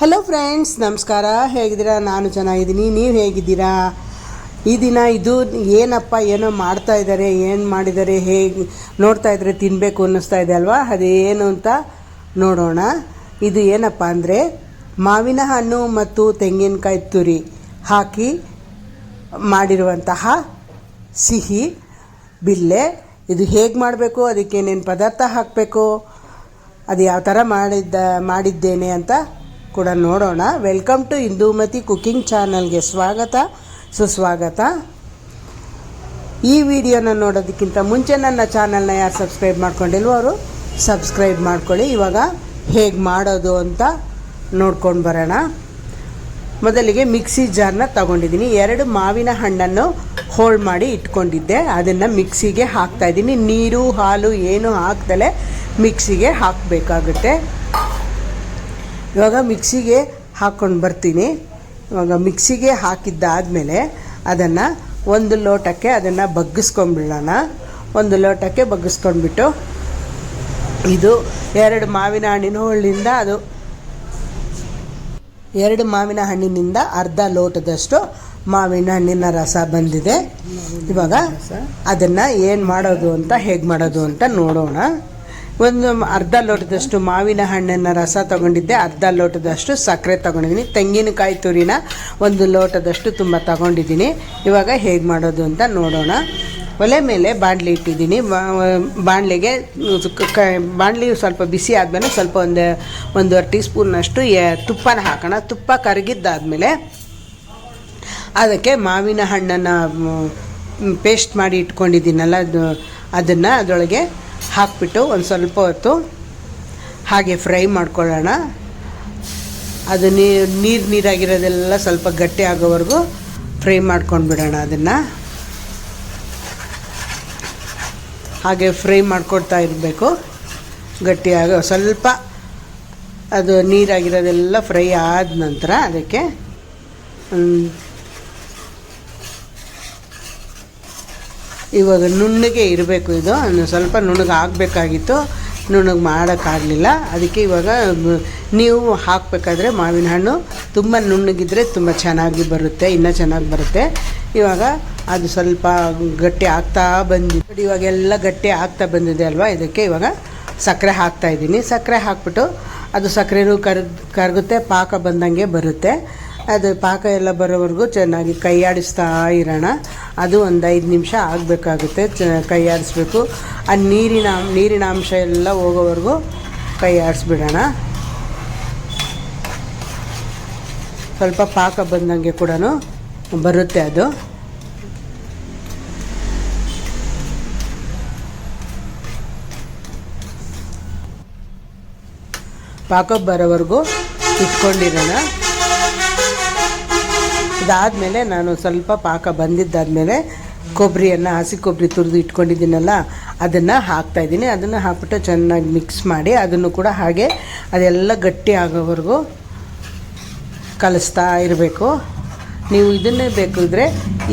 Hello friends ನಮಸ್ಕಾರ. ಹೇಗಿದ್ದೀರಾ? ನಾನು ಚೆನ್ನಾಗಿದ್ದೀನಿ. ನೀವು ಹೇಗಿದ್ದೀರಾ? ಈ ದಿನ ಇದು ಏನಪ್ಪ, ಏನೋ ಮಾಡ್ತಾ ಇದ್ದಾರೆ ಏನು ಮಾಡಿದ್ದಾರೆ ಹೇಗೆ ನೋಡ್ತಾ ಇದ್ದಾರೆ ತಿನ್ನಬೇಕು ಅನ್ನಿಸ್ತಾ ಇದೆ ಅಲ್ವಾ? ಅದೇನು ಅಂತ ನೋಡೋಣ. ಇದು ಏನಪ್ಪ ಅಂದರೆ, ಮಾವಿನ ಹಣ್ಣು ಮತ್ತು ತೆಂಗಿನಕಾಯಿ ತುರಿ ಹಾಕಿ ಮಾಡಿರುವಂತಹ ಸಿಹಿ, ಬಿಲ್ಲೆ. ಇದು ಹೇಗೆ ಮಾಡಬೇಕು? ಅದಕ್ಕೆ ಏನೇನು ಪದಾರ್ಥ ಹಾಕಬೇಕು? ಅದು ಯಾವ ಥರ ಮಾಡಿದ್ದ, ಮಾಡಿದ್ದೇನೆ ಅಂತ ಕೂಡ ನೋಡೋಣ. ವೆಲ್ಕಮ್ ಟು ಇಂದೂಮತಿ ಕುಕ್ಕಿಂಗ್ ಚಾನಲ್ಗೆ ಸ್ವಾಗತ. ಸುಸ್ವಾಗತ. ಈ ವಿಡಿಯೋನ ನೋಡೋದಕ್ಕಿಂತ ಮುಂಚೆ ನನ್ನ ಚಾನಲ್ನ ಯಾರು ಸಬ್ಸ್ಕ್ರೈಬ್ ಮಾಡ್ಕೊಂಡಿಲ್ವೋ ಅವರು ಸಬ್ಸ್ಕ್ರೈಬ್ ಮಾಡ್ಕೊಳ್ಳಿ. ಇವಾಗ ಹೇಗೆ ಮಾಡೋದು ಅಂತ ನೋಡ್ಕೊಂಡು ಬರೋಣ. ಮೊದಲಿಗೆ ಮಿಕ್ಸಿ ಜಾರ್ನ ತಗೊಂಡಿದ್ದೀನಿ. ಎರಡು ಮಾವಿನ ಹಣ್ಣನ್ನು ಹೋಲ್ಡ್ ಮಾಡಿ ಇಟ್ಕೊಂಡಿದ್ದೆ. ಅದನ್ನು ಮಿಕ್ಸಿಗೆ ಹಾಕ್ತಾ ಇದ್ದೀನಿ. ನೀರು, ಹಾಲು ಏನು ಹಾಕ್ದಲೇ ಮಿಕ್ಸಿಗೆ ಹಾಕಬೇಕಾಗುತ್ತೆ. ಇವಾಗ ಮಿಕ್ಸಿಗೆ ಹಾಕ್ಕೊಂಡು ಬರ್ತೀನಿ. ಇವಾಗ ಮಿಕ್ಸಿಗೆ ಹಾಕಿದ್ದಾದಮೇಲೆ ಅದನ್ನು ಒಂದು ಲೋಟಕ್ಕೆ ಅದನ್ನು ಬಗ್ಗಿಸ್ಕೊಂಡ್ಬಿಡೋಣ. ಒಂದು ಲೋಟಕ್ಕೆ ಬಗ್ಗಿಸ್ಕೊಂಡ್ಬಿಟ್ಟು ಇದು ಎರಡು ಮಾವಿನ ಹಣ್ಣಿನ ಹುಳ್ಳಿಂದ ಅದು ಎರಡು ಮಾವಿನ ಹಣ್ಣಿನಿಂದ ಅರ್ಧ ಲೋಟದಷ್ಟು ಮಾವಿನ ಹಣ್ಣಿನ ರಸ ಬಂದಿದೆ. ಇವಾಗ ಅದನ್ನು ಏನು ಮಾಡೋದು ಅಂತ ಹೇಗೆ ಮಾಡೋದು ಅಂತ ನೋಡೋಣ. ಒಂದು ಅರ್ಧ ಲೋಟದಷ್ಟು ಮಾವಿನ ಹಣ್ಣನ್ನು ರಸ ತಗೊಂಡಿದ್ದೆ, ಅರ್ಧ ಲೋಟದಷ್ಟು ಸಕ್ಕರೆ ತಗೊಂಡಿದ್ದೀನಿ. ತೆಂಗಿನಕಾಯಿ ತುರಿನ ಒಂದು ಲೋಟದಷ್ಟು ತುಂಬ ತಗೊಂಡಿದ್ದೀನಿ. ಇವಾಗ ಹೇಗೆ ಮಾಡೋದು ಅಂತ ನೋಡೋಣ. ಒಲೆ ಮೇಲೆ ಬಾಣಲಿ ಇಟ್ಟಿದ್ದೀನಿ. ಬಾಣಲಿಗೆ ಬಾಣಲಿ ಸ್ವಲ್ಪ ಬಿಸಿ ಆದಮೇಲೆ ಸ್ವಲ್ಪ ಒಂದು, ಒಂದೂವರೆ ಟೀ ಸ್ಪೂನಷ್ಟು ತುಪ್ಪನ ಹಾಕೋಣ. ತುಪ್ಪ ಕರಗಿದ್ದಾದಮೇಲೆ ಅದಕ್ಕೆ ಮಾವಿನ ಹಣ್ಣನ್ನು ಪೇಸ್ಟ್ ಮಾಡಿ ಇಟ್ಕೊಂಡಿದ್ದೀನಲ್ಲ, ಅದು, ಅದನ್ನು ಅದರೊಳಗೆ ಹಾಕ್ಬಿಟ್ಟು ಒಂದು ಸ್ವಲ್ಪ ಹೊತ್ತು ಹಾಗೆ ಫ್ರೈ ಮಾಡ್ಕೊಳ್ಳೋಣ. ಅದು ನೀರು ನೀರು ನೀರಾಗಿರೋದೆಲ್ಲ ಸ್ವಲ್ಪ ಗಟ್ಟಿ ಆಗೋವರೆಗೂ ಫ್ರೈ ಮಾಡ್ಕೊಂಡು ಬಿಡೋಣ ಅದನ್ನು. ಹಾಗೆ ಫ್ರೈ ಮಾಡ್ಕೊಡ್ತಾ ಇರಬೇಕು. ಗಟ್ಟಿಯಾಗ ಸ್ವಲ್ಪ ಅದು ನೀರಾಗಿರೋದೆಲ್ಲ ಫ್ರೈ ಆದ ನಂತರ ಅದಕ್ಕೆ ಇವಾಗ ನುಣ್ಣಗೆ ಇರಬೇಕು ಇದು. ಸ್ವಲ್ಪ ನುಣ್ಣಗೆ ಆಗಬೇಕಾಗಿತ್ತು. ನುಣ್ಣಗೆ ಮಾಡೋಕ್ಕಾಗಲಿಲ್ಲ. ಅದಕ್ಕೆ ಇವಾಗ ನೀವು ಹಾಕಬೇಕಾದ್ರೆ ಮಾವಿನ ಹಣ್ಣು ತುಂಬ ನುಣ್ಣಗಿದ್ರೆ ತುಂಬ ಚೆನ್ನಾಗಿ ಬರುತ್ತೆ, ಇನ್ನೂ ಚೆನ್ನಾಗಿ ಬರುತ್ತೆ. ಇವಾಗ ಅದು ಸ್ವಲ್ಪ ಗಟ್ಟಿ ಆಗ್ತಾ ಬಂದಿದೆ. ಇವಾಗೆಲ್ಲ ಗಟ್ಟಿ ಆಗ್ತಾ ಬಂದಿದೆ ಅಲ್ವಾ? ಇದಕ್ಕೆ ಇವಾಗ ಸಕ್ಕರೆ ಹಾಕ್ತಾ ಇದ್ದೀನಿ. ಸಕ್ಕರೆ ಹಾಕ್ಬಿಟ್ಟು ಅದು ಸಕ್ಕರೆನೂ ಕರ್ ಕರಗುತ್ತೆ, ಪಾಕ ಬಂದಂಗೆ ಬರುತ್ತೆ. ಅದು ಪಾಕ ಎಲ್ಲ ಬರೋವರೆಗೂ ಚೆನ್ನಾಗಿ ಕೈಯಾಡಿಸ್ತಾ ಇರೋಣ. ಅದು ಒಂದು ಐದು ನಿಮಿಷ ಆಗಬೇಕಾಗುತ್ತೆ, ಚ ಕೈ ಆಡಿಸ್ಬೇಕು ಆ ನೀರಿನ ನೀರಿನ ಅಂಶ ಎಲ್ಲ ಹೋಗೋವರೆಗೂ ಕೈ ಆಡಿಸ್ಬಿಡೋಣ ಸ್ವಲ್ಪ ಪಾಕ ಬಂದಂಗೆ ಕೂಡ ಬರುತ್ತೆ ಅದು. ಪಾಕ ಬರೋವರೆಗೂ ಇಟ್ಕೊಂಡಿರೋಣ. ಇದಾದಮೇಲೆ ನಾನು ಸ್ವಲ್ಪ ಪಾಕ ಬಂದಿದ್ದಾದಮೇಲೆ ಕೊಬ್ಬರಿಯನ್ನು, ಹಸಿ ಕೊಬ್ಬರಿ ತುರಿದು ಇಟ್ಕೊಂಡಿದ್ದೀನಲ್ಲ, ಅದನ್ನು ಹಾಕ್ತಾಯಿದ್ದೀನಿ ಅದನ್ನು ಹಾಕ್ಬಿಟ್ಟು ಚೆನ್ನಾಗಿ ಮಿಕ್ಸ್ ಮಾಡಿ ಅದನ್ನು ಕೂಡ ಹಾಗೆ ಅದೆಲ್ಲ ಗಟ್ಟಿ ಆಗೋವರೆಗೂ ಕಲಿಸ್ತಾ ಇರಬೇಕು. ನೀವು ಇದನ್ನೇ ಬೇಕಿದ್ರೆ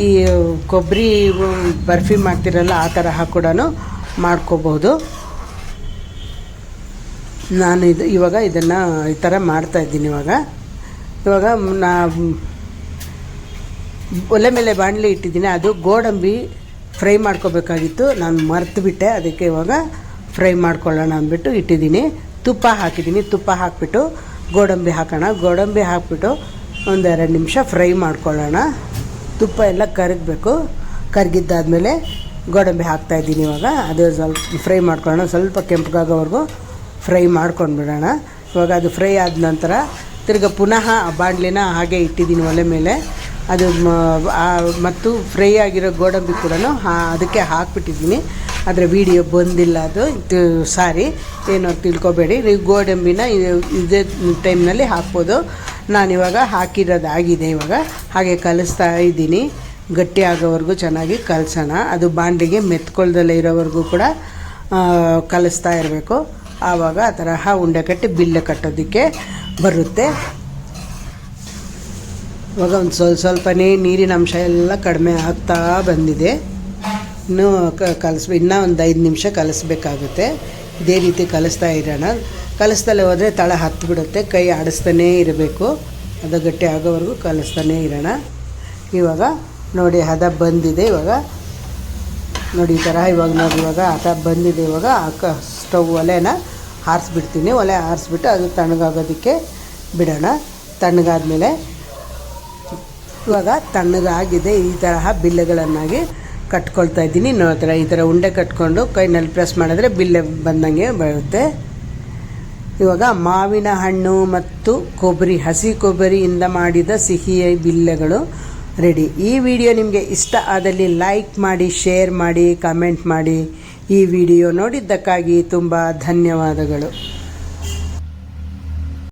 ಈ ಕೊಬ್ಬರಿ ಬರ್ಫಿ ಮಾಡ್ತಿರಲ್ಲ, ಆ ತರಹ ಕೂಡ ಮಾಡ್ಕೋಬೋದು ನಾನು ಇದು ಇವಾಗ ಇದನ್ನು ಈ ಥರ ಮಾಡ್ತಾಯಿದ್ದೀನಿ ಇವಾಗ. ಇವಾಗ ನಾ ಒಲೆ ಮೇಲೆ ಬಾಣಲೆ ಇಟ್ಟಿದ್ದೀನಿ. ಅದು ಗೋಡಂಬಿ ಫ್ರೈ ಮಾಡ್ಕೋಬೇಕಾಗಿತ್ತು. ನಾನು ಮರ್ತುಬಿಟ್ಟೆ ಅದಕ್ಕೆ ಇವಾಗ ಫ್ರೈ ಮಾಡ್ಕೊಳ್ಳೋಣ ಅಂದ್ಬಿಟ್ಟು ಇಟ್ಟಿದ್ದೀನಿ. ತುಪ್ಪ ಹಾಕಿದ್ದೀನಿ. ತುಪ್ಪ ಹಾಕಿಬಿಟ್ಟು ಗೋಡಂಬಿ ಹಾಕೋಣ. ಗೋಡಂಬಿ ಹಾಕ್ಬಿಟ್ಟು ಒಂದೆರಡು ನಿಮಿಷ ಫ್ರೈ ಮಾಡ್ಕೊಳ್ಳೋಣ. ತುಪ್ಪ ಎಲ್ಲ ಕರಗಬೇಕು. ಕರಗಿದ್ದಾದಮೇಲೆ ಗೋಡಂಬಿ ಹಾಕ್ತಾಯಿದ್ದೀನಿ ಇವಾಗ. ಅದು ಸ್ವಲ್ಪ ಫ್ರೈ ಮಾಡ್ಕೊಳ್ಳೋಣ. ಸ್ವಲ್ಪ ಕೆಂಪಗಾಗೋವರೆಗೂ ಫ್ರೈ ಮಾಡ್ಕೊಂಡು ಬಿಡೋಣ ಇವಾಗ ಅದು ಫ್ರೈ ಆದ ನಂತರ ತಿರ್ಗಾ ಪುನಃ ಬಾಣಲಿನ ಹಾಗೆ ಇಟ್ಟಿದ್ದೀನಿ ಒಲೆ ಮೇಲೆ. ಅದು ಮತ್ತು ಫ್ರೈ ಆಗಿರೋ ಗೋಡಂಬಿ ಕೂಡ ಅದಕ್ಕೆ ಹಾಕ್ಬಿಟ್ಟಿದ್ದೀನಿ. ಆದರೆ ವಿಡಿಯೋ ಬಂದಿಲ್ಲ ಅದು. ಸಾರಿ, ಏನು ತಿಳ್ಕೊಬೇಡಿ. ನೀವು ಗೋಡಂಬಿನ ಇದೇ ಟೈಮ್ನಲ್ಲಿ ಹಾಕ್ಬೋದು. ನಾನಿವಾಗ ಹಾಕಿರೋದಾಗಿದೆ ಇವಾಗ. ಹಾಗೆ ಕಲಿಸ್ತಾ ಇದ್ದೀನಿ. ಗಟ್ಟಿ ಆಗೋವರೆಗೂ ಚೆನ್ನಾಗಿ ಕಲಸೋಣ. ಅದು ಬಾಂಡಿಗೆ ಮೆತ್ಕೊಳ್ದಲ್ಲೇ ಇರೋವರೆಗೂ ಕೂಡ ಕಲಿಸ್ತಾ ಇರಬೇಕು. ಆವಾಗ ಆ ತರಹ ಉಂಡೆ ಕಟ್ಟಿ ಬಿಲ್ಲೆ ಕಟ್ಟೋದಕ್ಕೆ ಬರುತ್ತೆ. ಇವಾಗ ಒಂದು ಸ್ವಲ್ಪ ಸ್ವಲ್ಪನೇ ನೀರಿನ ಅಂಶ ಎಲ್ಲ ಕಡಿಮೆ ಆಗ್ತಾ ಬಂದಿದೆ. ಇನ್ನೂ ಕಲಿಸ್, ಇನ್ನೂ ಒಂದು ಐದು ನಿಮಿಷ ಕಲಿಸ್ಬೇಕಾಗುತ್ತೆ. ಇದೇ ರೀತಿ ಕಲಿಸ್ತಾ ಇರೋಣ. ಕಲಿಸ್ದಲ್ಲೇ ಹೋದರೆ ತಳ ಹತ್ತು ಬಿಡುತ್ತೆ ಕೈ ಆಡಿಸ್ತಾನೇ ಇರಬೇಕು. ಅದು ಗಟ್ಟಿ ಆಗೋವರೆಗೂ ಕಲಿಸ್ತಾನೇ ಇರೋಣ. ಇವಾಗ ನೋಡಿ ಹದ ಬಂದಿದೆ ಇವಾಗ. ನೋಡಿ ಈ ಥರ ಇವಾಗ ನೋಡಿ ಇವಾಗ ಹದ ಬಂದಿದೆ ಇವಾಗ. ಕ ಸ್ಟವ್ ಒಲೆನ ಆರಿಸ್ಬಿಡ್ತೀನಿ. ಒಲೆ ಆರಿಸ್ಬಿಟ್ಟು ಅದು ತಣ್ಣಗಾಗೋದಕ್ಕೆ ಬಿಡೋಣ. ತಣ್ಣಗಾದ್ಮೇಲೆ ಇವಾಗ ತಣ್ಣಗಾಗಿದೆ ಈ ತರಹ ಬಿಲ್ಲೆಗಳನ್ನಾಗಿ ಕಟ್ಕೊಳ್ತಾ ಇದ್ದೀನಿ. ನೋಡ್ತಾರೆ ಈ ಥರ ಉಂಡೆ ಕಟ್ಕೊಂಡು ಕೈನಲ್ಲಿ ಪ್ರೆಸ್ ಮಾಡಿದ್ರೆ ಬಿಲ್ಲೆ ಬಂದಂಗೆ ಬರುತ್ತೆ. ಇವಾಗ ಮಾವಿನ ಹಣ್ಣು ಮತ್ತು ಕೊಬ್ಬರಿ, ಹಸಿ ಕೊಬ್ಬರಿಯಿಂದ ಮಾಡಿದ ಸಿಹಿ ಬಿಲ್ಲೆಗಳು ರೆಡಿ. ಈ ವಿಡಿಯೋ ನಿಮಗೆ ಇಷ್ಟ ಆದಲ್ಲಿ ಲೈಕ್ ಮಾಡಿ, ಶೇರ್ ಮಾಡಿ, ಕಮೆಂಟ್ ಮಾಡಿ ಈ ವಿಡಿಯೋ ನೋಡಿದ್ದಕ್ಕಾಗಿ ತುಂಬ ಧನ್ಯವಾದಗಳು.